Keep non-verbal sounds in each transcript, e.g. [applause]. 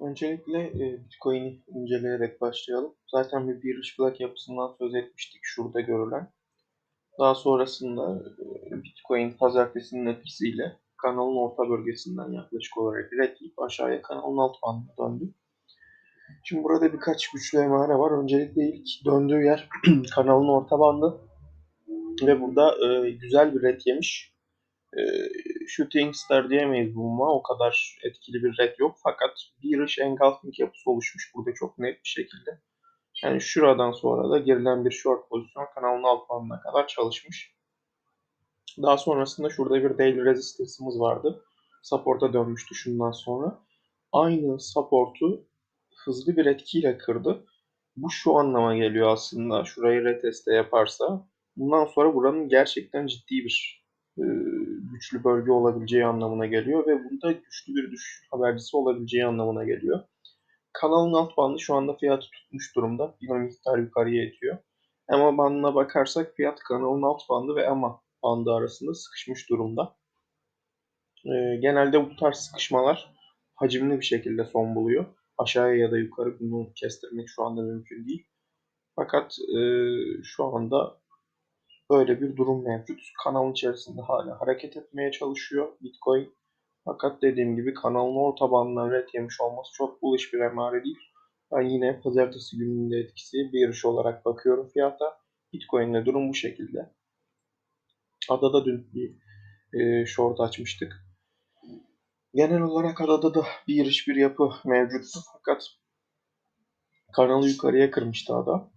Öncelikle e, Bitcoin'i inceleyerek başlayalım. Zaten bir bearish flag yapısından söz etmiştik şurada görülen. Daha sonrasında e, Bitcoin pazartesinin etkisiyle kanalın orta bölgesinden yaklaşık olarak redleyip aşağıya kanalın alt bandına döndü. Şimdi burada birkaç güçlü emare var. Öncelikle ilk döndüğü yer [clears throat] kanalın orta bandı. Ve burada e, güzel bir red yemiş. E, shooting star diyemeyiz bulma. O kadar etkili bir red yok. Fakat bearish engulfing yapısı oluşmuş burada çok net bir şekilde. Yani şuradan sonra da girilen bir short pozisyon kanalın alt bandına kadar çalışmış. Daha sonrasında şurada bir daily resistance'ımız vardı. Support'a dönmüştü şundan sonra. Aynı support'u hızlı bir etkiyle kırdı. Bu şu anlama geliyor aslında. Şurayı reteste yaparsa bundan sonra buranın gerçekten ciddi bir güçlü bölge olabileceği anlamına geliyor ve bunda güçlü bir düşüş habercisi olabileceği anlamına geliyor. Kanalın alt bandı şu anda fiyatı tutmuş durumda. Bir miktar yukarıya itiyor. EMA bandına bakarsak fiyat kanalın alt bandı ve EMA bandı arasında sıkışmış durumda. E, genelde bu tarz sıkışmalar hacimli bir şekilde son buluyor. Aşağıya ya da yukarı bunu kestirmek şu anda mümkün değil. Fakat e, şu anda böyle bir durum mevcut. Kanalın içerisinde hala hareket etmeye çalışıyor Bitcoin. Fakat dediğim gibi kanalın orta bandından red yemiş olması çok bullish bir emare değil. Ben yine pazartesi gününde etkisi bearish olarak bakıyorum fiyata. Bitcoin'de durum bu şekilde. Adada dün bir e, short açmıştık. Genel olarak adada da bearish bir yapı mevcuttu. Fakat kanalı yukarıya kırmıştı ada.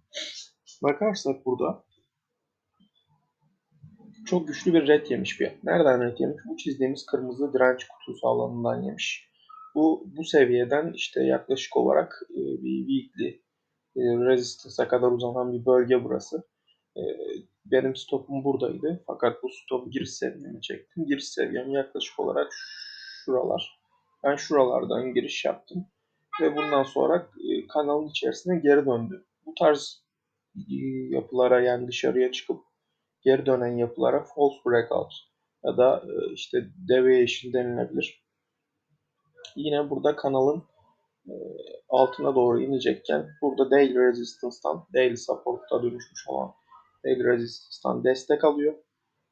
Bakarsak burada çok güçlü bir red yemiş bir. Nereden red yemiş? Bu çizdiğimiz kırmızı direnç kutusu alanından yemiş. Bu bu seviyeden işte yaklaşık olarak e, bir weekly e, resistance'a kadar uzanan bir bölge burası. E, benim stopum buradaydı. Fakat bu stop giriş seviyemi çektim. Giriş seviyem yaklaşık olarak şuralar. Ben şuralardan giriş yaptım. Ve bundan sonra e, kanalın içerisine geri döndü. Bu tarz e, yapılara yani dışarıya çıkıp geri dönen yapılara false breakout ya da e, işte deviation denilebilir. Yine burada kanalın e, altına doğru inecekken burada daily resistance'tan daily support'a dönüşmüş olan daily resistance'tan destek alıyor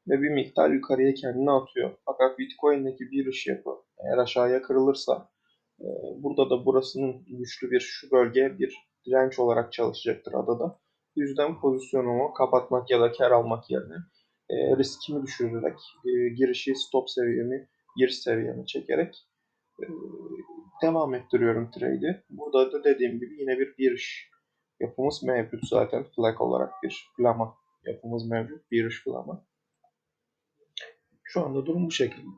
ve bir miktar yukarıya kendini atıyor. Fakat Bitcoin'deki bir ış yapı eğer aşağıya kırılırsa e, burada da burasının güçlü bir şu bölge bir direnç olarak çalışacaktır adada. Yüzden pozisyonumu kapatmak ya da kar almak yerine e, riskimi düşürerek e, girişi stop seviyemi, giriş seviyemi çekerek e, devam ettiriyorum trade'i. Burada da dediğim gibi yine bir giriş yapımız mevcut zaten. Flag olarak bir flama yapımız mevcut. Bir iş flama. Şu anda durum bu şekilde.